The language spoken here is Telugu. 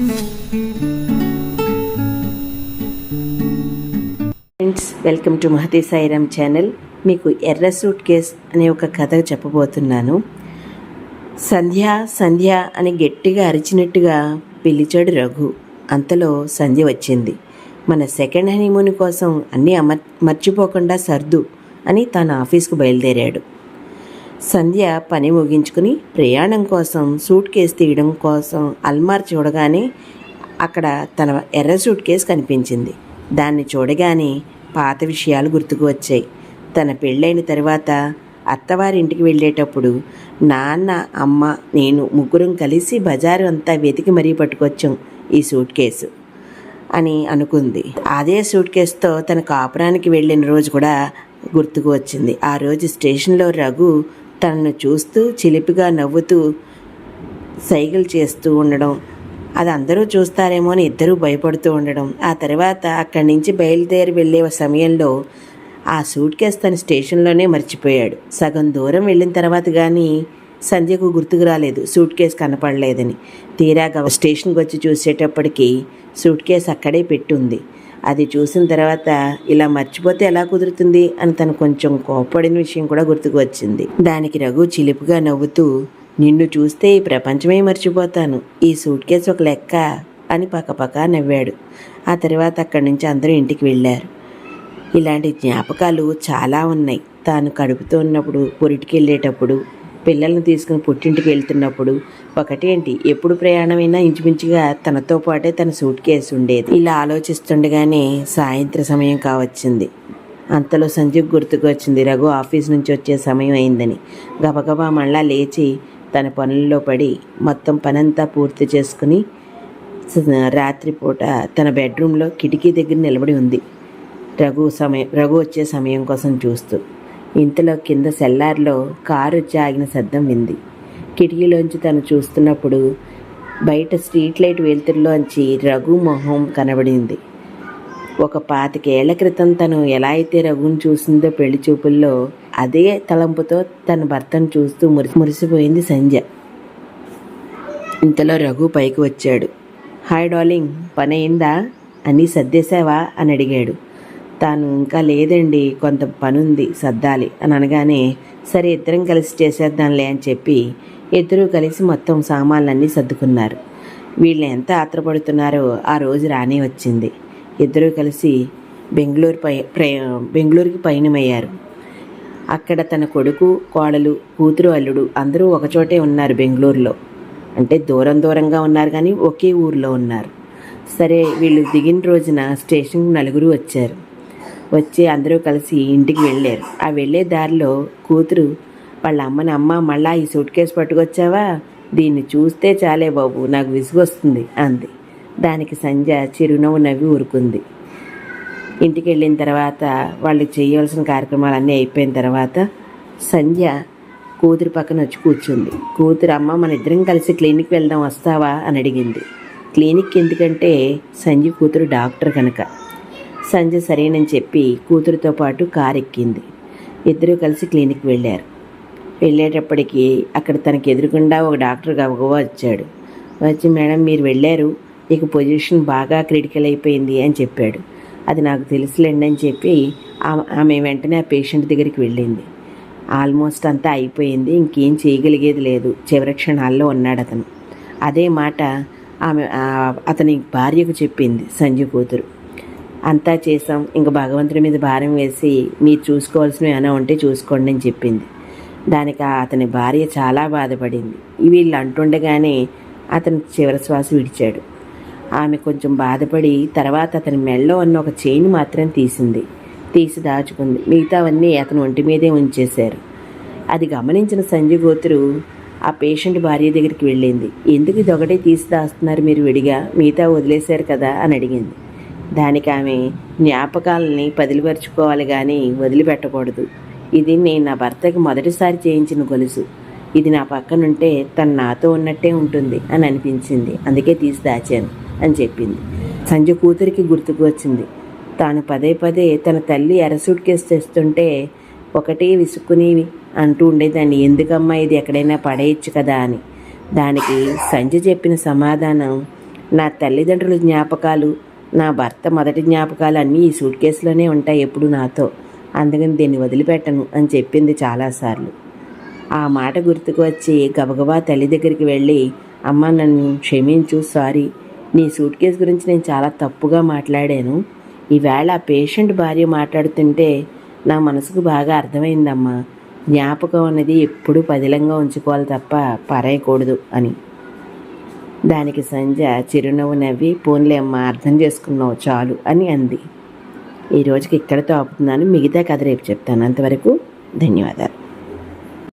Friends welcome to Mahathi Sairam channel మీకు ఎర్ర సూట్ కేస్ అనే ఒక కథ చెప్పబోతున్నాను. సంధ్య సంధ్య అని గట్టిగా అరిచినట్టుగా పిలిచాడు రఘు. అంతలో సంధ్య వచ్చింది. మన సెకండ్ హనీమూన్ కోసం అన్నీ అమర్ మర్చిపోకుండా సర్దు అని తన ఆఫీస్కు బయలుదేరాడు. సంధ్య పని ముగించుకుని ప్రయాణం కోసం సూట్ కేసు తీయడం కోసం అల్మార్ చూడగానే అక్కడ తన ఎర్ర సూట్ కేసు కనిపించింది. దాన్ని చూడగానే పాత విషయాలు గుర్తుకు వచ్చాయి. తన పెళ్ళైన తర్వాత అత్తవారింటికి వెళ్ళేటప్పుడు నాన్న అమ్మ నేను ముగ్గురం కలిసి బజారు అంతా వెతికి మరీ పట్టుకొచ్చాం ఈ సూట్ కేసు అని అనుకుంది. అదే సూట్ కేసుతో తన కాపురానికి వెళ్ళిన రోజు కూడా గుర్తుకు వచ్చింది. ఆ రోజు స్టేషన్లో రఘు తనను చూస్తూ చిలిపిగా నవ్వుతూ సైగలు చేస్తూ ఉండడం. అది అందరూ చూస్తారేమో అని ఇద్దరూ భయపడుతూ ఉండడం. ఆ తర్వాత అక్కడి నుంచి బయలుదేరి వెళ్ళే సమయంలో ఆ సూట్ కేస్ తన స్టేషన్లోనే మర్చిపోయాడు. సగం దూరం వెళ్ళిన తర్వాత కానీ సంధ్యకు గుర్తుకు రాలేదు సూట్ కేస్ కనపడలేదని. తీరాగా స్టేషన్కి వచ్చి చూసేటప్పటికి సూట్ కేస్ అక్కడే పెట్టుంది. అది చూసిన తర్వాత ఇలా మర్చిపోతే ఎలా కుదురుతుంది అని తను కొంచెం కోప్పడిన విషయం కూడా గుర్తుకు వచ్చింది. దానికి రఘు చిలిపిగా నవ్వుతూ నిన్ను చూస్తే ఈ ప్రపంచమే మర్చిపోతాను. ఈ సూట్ కేసు ఒక లెక్క అని పక్కపక్క నవ్వాడు. ఆ తర్వాత అక్కడి నుంచి అందరూ ఇంటికి వెళ్ళారు. ఇలాంటి జ్ఞాపకాలు చాలా ఉన్నాయి. తాను కడుపుతో ఉన్నప్పుడు పొరిటికి వెళ్ళేటప్పుడు పిల్లల్ని తీసుకుని పుట్టింటికి వెళ్తున్నప్పుడు ఒకటేంటి ఎప్పుడు ప్రయాణమైనా ఇంచుమించుగా తనతో పాటే తన సూట్ కేసు ఉండేది. ఇలా ఆలోచిస్తుండగానే సాయంత్ర సమయం కావచ్చింది. అంతలో సంజీవ్ గుర్తుకు వచ్చింది రఘు ఆఫీస్ నుంచి వచ్చే సమయం అయిందని. గబగబా మళ్ళా లేచి తన పనుల్లో పడి మొత్తం పనంతా పూర్తి చేసుకుని రాత్రిపూట తన బెడ్రూమ్లో కిటికీ దగ్గర నిలబడి ఉంది. రఘు సమయం రఘు వచ్చే సమయం కోసం చూస్తూ ఇంతలో కింద సెల్లార్లో కారు వచ్చి ఆగిన శబ్దం వింది. కిటికీలోంచి తను చూస్తున్నప్పుడు బయట స్ట్రీట్ లైట్ వెలుతురులోంచి రఘు మొహం కనబడింది. ఒక పాతికేళ్ళ క్రితం తను ఎలా అయితే రఘుని చూసిందో పెళ్ళి చూపుల్లో అదే తలంపుతో తన భర్తను చూస్తూ మురిసి మురిసిపోయింది సంజ ఇంతలో రఘు పైకి వచ్చాడు. హాయ్ డార్లింగ్ పని అయిందా అని సర్దేశావా? అని అడిగాడు. తాను ఇంకా లేదండి కొంత పనుంది సర్దాలి. అని అనగానే సరే ఇద్దరం కలిసి చేసేద్దాంలే అని చెప్పి ఇద్దరూ కలిసి మొత్తం సామాన్లన్నీ సర్దుకున్నారు. వీళ్ళు ఎంత ఆత్రపడుతున్నారో ఆ రోజు రానే వచ్చింది. ఇద్దరూ కలిసి బెంగళూరు పై బెంగళూరుకి పయనమయ్యారు. అక్కడ తన కొడుకు కోడలు కూతురు అల్లుడు అందరూ ఒకచోటే ఉన్నారు బెంగళూరులో. అంటే దూరం దూరంగా ఉన్నారు కానీ ఒకే ఊర్లో ఉన్నారు. సరే వీళ్ళు దిగిన రోజున స్టేషన్కి నలుగురు వచ్చారు. వచ్చి అందరూ కలిసి ఇంటికి వెళ్ళారు. ఆ వెళ్ళే దారిలో కూతురు వాళ్ళ అమ్మని అమ్మ మళ్ళా ఈ సూట్ కేసు పట్టుకొచ్చావా? దీన్ని చూస్తే చాలే బాబు నాకు విసుగొస్తుంది అంది. దానికి సంధ్య చిరునవ్వు నవ్వి ఊరుకుంది. ఇంటికి వెళ్ళిన తర్వాత వాళ్ళు చేయవలసిన కార్యక్రమాలన్నీ అయిపోయిన తర్వాత సంధ్య కూతురు పక్కన వచ్చి కూర్చుంది. కూతురు అమ్మ మన ఇద్దరం కలిసి క్లినిక్ వెళ్దాం వస్తావా? అని అడిగింది. క్లినిక్ ఎందుకంటే సంజయ్ కూతురు డాక్టర్ కనుక. సంజ సరేనని చెప్పి కూతురుతో పాటు కారు ఎక్కింది. ఇద్దరూ కలిసి క్లినిక్ వెళ్ళారు. వెళ్ళేటప్పటికి అక్కడ తనకి ఎదురుకుండా ఒక డాక్టర్ గబగబా వచ్చాడు. వచ్చి మేడం మీరు వెళ్ళారు. ఇక పొజిషన్ బాగా క్రిటికల్ అయిపోయింది అని చెప్పాడు. అది నాకు తెలుసులేండి అని చెప్పి ఆమె వెంటనే ఆ పేషెంట్ దగ్గరికి వెళ్ళింది. ఆల్మోస్ట్ అంతా అయిపోయింది. ఇంకేం చేయగలిగేది లేదు. చివరి క్షణాల్లో ఉన్నాడు అతను. అదే మాట ఆమె అతని భార్యకు చెప్పింది సంజు కూతురు. అంతా చేసాం ఇంకా భగవంతుడి మీద భారం వేసి మీరు చూసుకోవాల్సినవి ఏమైనా ఉంటే చూసుకోండి అని చెప్పింది. దానికి అతని భార్య చాలా బాధపడింది. వీళ్ళు అంటుండగానే అతను చివరి శ్వాస విడిచాడు. ఆమె కొంచెం బాధపడి తర్వాత అతని మెళ్ళో ఉన్న ఒక చైన్ మాత్రం తీసింది. తీసి దాచుకుంది. మిగతావన్నీ అతను ఒంటి మీదే ఉంచేశారు. అది గమనించిన సంజయ్ గోత్రు ఆ పేషెంట్ భార్య దగ్గరికి వెళ్ళింది. ఎందుకు ఇది ఒకటే తీసి దాస్తున్నారు మీరు విడిగా? మిగతా వదిలేశారు కదా? అని అడిగింది. దానికి ఆమె జ్ఞాపకాలని పదిలిపరుచుకోవాలి కానీ వదిలిపెట్టకూడదు. ఇది నేను నా భర్తకి మొదటిసారి చేయించిన గొలుసు. ఇది నా పక్కనుంటే తను నాతో ఉన్నట్టే ఉంటుంది అని అనిపించింది. అందుకే తీసి దాచాను అని చెప్పింది. సంజయ్ కూతురికి గుర్తుకు వచ్చింది. తాను పదే పదే తన తల్లి ఎరసూట్ కేసు తెస్తుంటే ఒకటే విసుక్కుని అంటూ ఉండేదాన్ని. ఎందుకమ్మా ఇది ఎక్కడైనా పడేయచ్చు కదా అని. దానికి సంజయ్ చెప్పిన సమాధానం నా తల్లిదండ్రుల జ్ఞాపకాలు నా భర్త మొదటి జ్ఞాపకాలు అన్నీ ఈ సూట్ కేసులోనే ఉంటాయి ఎప్పుడు నాతో. అందుకని దీన్ని వదిలిపెట్టను అని చెప్పింది చాలాసార్లు. ఆ మాట గుర్తుకు వచ్చి గబగబా తల్లి దగ్గరికి వెళ్ళి అమ్మ నన్ను క్షమించు సారీ. నీ సూట్ కేసు గురించి నేను చాలా తప్పుగా మాట్లాడాను. ఈవేళ ఆ పేషెంట్ భార్య మాట్లాడుతుంటే నా మనసుకు బాగా అర్థమైందమ్మా. జ్ఞాపకం అనేది ఎప్పుడూ పదిలంగా ఉంచుకోవాలి తప్ప పరేయకూడదు అని. దానికి సంధ్య చిరునవ్వు నవ్వి పోన్లే అమ్మ అర్థం చేసుకున్నావు చాలు అని అంది. ఈ రోజుకి ఇక్కడితో ఆపుతున్నాను మిగతా కథ రేపు చెప్తాను. అంతవరకు ధన్యవాదాలు.